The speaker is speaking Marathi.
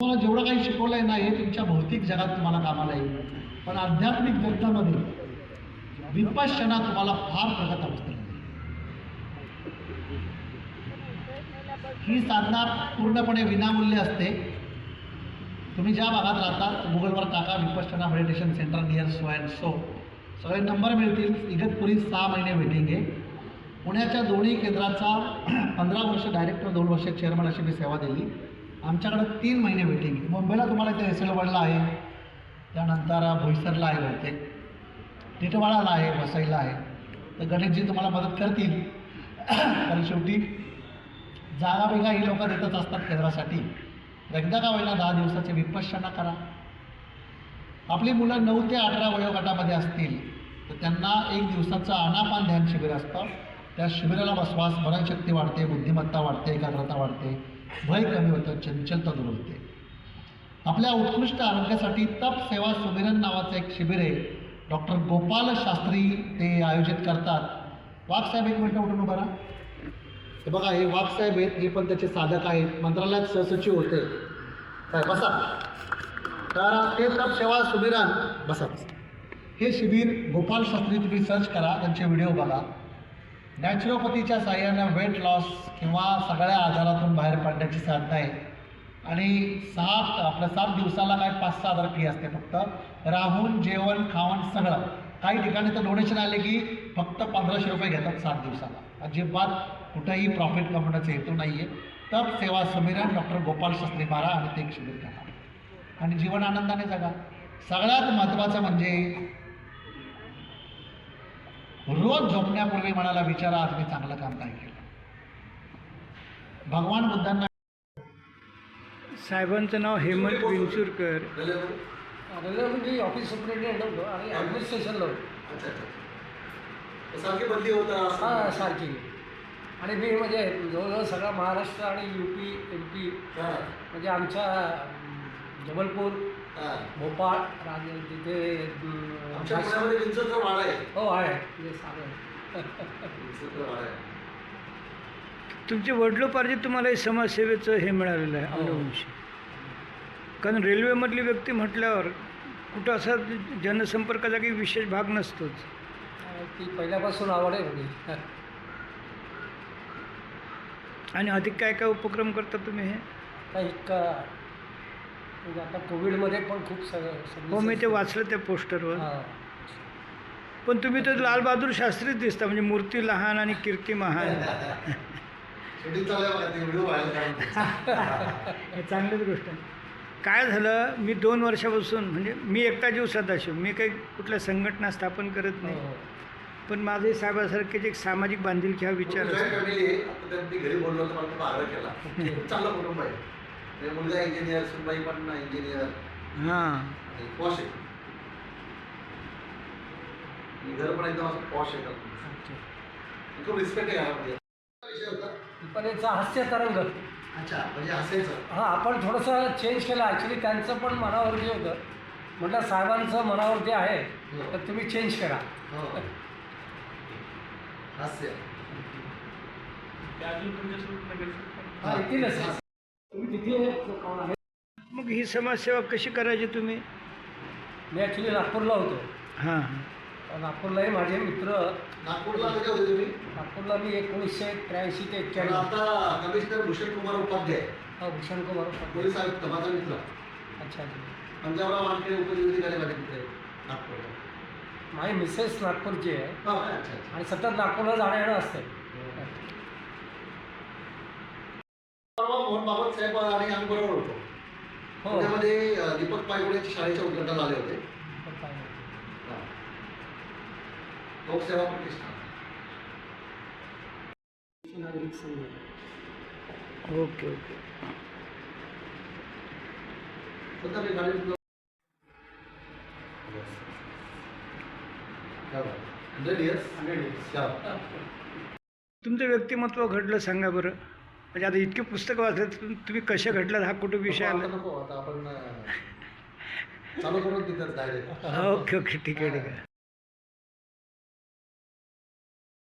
तुम्हाला जेवढं काही शिकवलं आहे ना हे तुमच्या भौतिक जगात तुम्हाला कामाला येईल. पण आध्यात्मिक जगतामध्ये विपश्यना तुम्हाला फार प्रगत अवस्था ही साधना पूर्णपणे विनामूल्य असते. तुम्ही ज्या भागात राहता गुगलवर टाका Vipassana meditation centre near so and so. सगळे नंबर मिळतील. इगतपुरी सहा महिने वेटिंग आहे. पुण्याच्या दोन्ही केंद्राचा पंधरा वर्ष डायरेक्टर दोन वर्ष चेअरमन अशी मी सेवा दिली. आमच्याकडं तीन महिने वेटिंग आहे. मुंबईला तुम्हाला इथे एसलवडला आहे. त्यानंतर भोईसरला आहे बहुतेक. टिटवाळाला आहे वसईला आहे. तर गणेशजी तुम्हाला मदत करतील. कारण शेवटी जागा बिगा ही लोक देतच असतात केंद्रासाठी. एकदा का होईल दहा दिवसाचे विपश्यना करा. आपली मुलं नऊ ते अठरा वयोगटामध्ये असतील तर त्यांना एक दिवसाचं आनापान ध्यान शिबिर असतं. त्या शिबिराला बसवा स्मरणशक्ती वाढते बुद्धिमत्ता वाढते एकाग्रता वाढते. भय कमी होतं चंचलता दूर होते. आपल्या उत्कृष्ट आरोग्यासाठी तप सेवा सुमिरन नावाचं एक शिबिर आहे. डॉक्टर गोपाल शास्त्री ते आयोजित करतात. वाघसाहेब एक मिनटं उठून उभा राहा. हे बघा हे वाघसाहेब आहेत हे पण त्याचे साधक आहेत. मंत्रालयात सहसचिव होते. काय बसा. तर ते तप सेवा सुमिरन बसा. हे शिबिर गोपाल शास्त्री तुम्ही सर्च करा त्यांचे व्हिडिओ बघा. नॅचरोपॅथीच्या साह्यानं वेट लॉस किंवा सगळ्या आजारातून बाहेर पडण्याची साधनं आहे आणि सात आपलं सात दिवसाला काय पाच सहा हजार फी असते फक्त. राहून जेवण खावण सगळं. काही ठिकाणी तर डोनेशन आले की फक्त पंधराशे रुपये घेतात सात दिवसाला. अजिबात कुठंही प्रॉफिट कमवण्याचा हेतू नाही आहे तर सेवा समीरन डॉक्टर गोपाल शास्त्री बारा आणि ते एक शिबिर करा आणि जीवन आनंदाने जगा. सगळ्यात महत्त्वाचं म्हणजे रोज झोपण्यापूर्वी मनाला विचारा आज मी चांगलं काम काय केलं. भगवान बुद्धांना साहेबांचं नाव हेमंत विंचुरकर. म्हणजे ऑफिस सुपरिटेंडेंट होतो आणि ॲडमिनिस्ट्रेशनला होतो. सारखी बदली होत हां सारखी. आणि मी म्हणजे जवळजवळ सगळा महाराष्ट्र आणि यू पी एम पी म्हणजे आमच्या जबलपूर भोपाळ राज तिथे अं, आमच्या पुण्यामध्ये विंचरचं वाडा आहे. हो आहे. तिथे सारं. विंचरचं वाडा आहे. तुमचे वडिलोपार्जित तुम्हाला हे समाजसेवेचं हे मिळालेलं आहे हो. अनुवंशी कारण रेल्वेमधली व्यक्ती म्हटल्यावर कुठं असा जनसंपर्काचा काही विशेष भाग नसतोच. ती पहिल्यापासून आवड आहे म्हणजे आणि अधिक काय काय उपक्रम करता तुम्ही हे? काही का म्हणजे आता कोविडमध्ये पण खूप सगळं हो मी ते वाचलं त्या पोस्टरवर. पण तुम्ही तर लालबहादूर शास्त्रीच दिसता म्हणजे मूर्ती लहान आणि कीर्ती महान. हे चांगलीच गोष्ट आहे. काय झालं मी दोन वर्षापासून म्हणजे मी एकटा जीव सदाशिव मी काही कुठल्या संघटना स्थापन करत नाही. हो. पण माझे साहेबासारखेच एक सामाजिक बांधिलकी हा विचार म्हणजे मुलगा इंजिनियर सुनबाई पण इंजिनियर हां. पॉश आहे. घर पण एकदम असं पॉश आहे. खूप रिस्पेक्ट आहे घरामध्ये. विषय होता पण याचा हास्य तरंग. अच्छा म्हणजे असायचं हां आपण थोडंसं चेंज केलं. ॲक्च्युली त्यांचं पण मनावरती होतं म्हटलं साहेबांचं मनावरती आहे तर तुम्ही चेंज करा. हो. हास्य. हां तिथे कोण आहे मग ही समाजसेवा कशी करायची तुम्ही? मी ॲक्च्युली नागपूरला होतो. हां हां. नागपूरलाही माझे मित्र नागपूरला कधी होते तुम्ही? नागपूरला मी एकोणीसशे त्र्याऐंशी ते एक्क्याण्णव आता कमिशनर भूषण कुमार उपाध्याय. हा भूषण कुमार उपाध्याय. पोलीस आयुक्त माझा मित्र. अच्छा पंजाबराव वानखेडे उपजिल्हाधिकारी माझे मित्र नागपूरला. माझी मिसेस नागपूरची आहे हा आणि सतत नागपूरला जाणं येणं असते मोहन बाबत साहेब आणि आम्ही बरोबर होतो. हो. पुण्यामध्ये अ, दीपक पायगुडेच्या शाळेच्या उद्घाटन आले होते. लोकसेवा प्रतिष्ठान. नागरिक संघ ओके ओके तुमचं व्यक्तिमत्व घडलं सांगा बरं. म्हणजे आता इतकी पुस्तकं वाचलं तुम्ही कशा घडलात? हा कुठं विषय आला? नको आता आपण चालू करून तिथं डायरेक्ट ओके ओके ठीक आहे ठीक आहे.